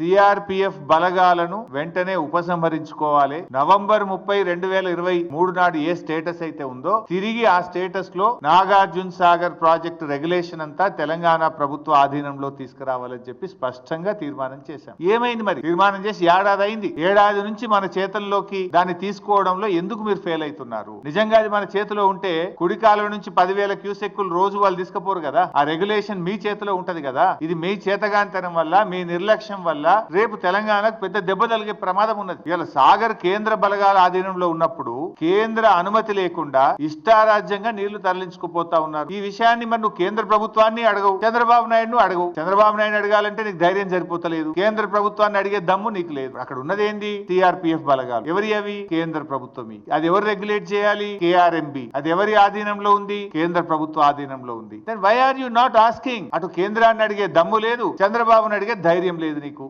CRPF బలగాలను వెంటనే ఉపసంహరించుకోవాలి. November ముప్పై రెండు వేల ఇరవై మూడు నాడు ఏ స్టేటస్ అయితే ఉందో తిరిగి ఆ స్టేటస్లో నాగార్జున సాగర్ ప్రాజెక్ట్ రెగ్యులేషన్ అంతా తెలంగాణ ప్రభుత్వ ఆధీనంలో తీసుకురావాలని చెప్పి స్పష్టంగా తీర్మానం చేశాం. ఏమైంది మరి? తీర్మానం చేసి ఏడాది అయింది. ఏడాది నుంచి మన చేతుల్లోకి దాన్ని తీసుకోవడంలో ఎందుకు మీరు ఫెయిల్ అవుతున్నారు? నిజంగా అది మన చేతిలో ఉంటే కుడి నుంచి పదివేల క్యూసెక్కులు రోజు వాళ్ళు తీసుకుపోరు కదా. ఆ రెగ్యులేషన్ మీ చేతిలో ఉంటది కదా. ఇది మీ చేతగాంతనం వల్ల మీ నిర్లక్ష్యం వల్ల రేపు తెలంగాణకు పెద్ద దెబ్బ తలిగే ప్రమాదం ఉన్నది. ఇలా సాగర్ కేంద్ర బలగాల ఆధీనంలో ఉన్నప్పుడు కేంద్ర అనుమతి లేకుండా ఇష్టారాజ్యంగా నీళ్ళు తరలించుకుపోతా ఉన్నారు. ఈ విషయాన్ని మరి నువ్వు కేంద్ర ప్రభుత్వాన్ని అడగవు. చంద్రబాబు నాయుడు అడగవు. చంద్రబాబు నాయుడు అడగాలంటే నీకు ధైర్యం సరిపోతలేదు. కేంద్ర ప్రభుత్వాన్ని అడిగే దమ్ము నీకు లేదు. అక్కడ ఉన్నది ఏంది సిఆర్పిఎఫ్ బలగాలు. ఎవరి అవి? కేంద్ర ప్రభుత్వం అది ఎవరు రెగ్యులేట్ చేయాలి? కేఆర్ఎంబి. అది ఎవరి ఆధీనంలో ఉంది? కేంద్ర ప్రభుత్వ ఆధీనంలో ఉంది. Then why are you not asking అటు కేంద్రాన్ని అడిగే దమ్ము లేదు. చంద్రబాబుని అడిగే ధైర్యం లేదు నీకు.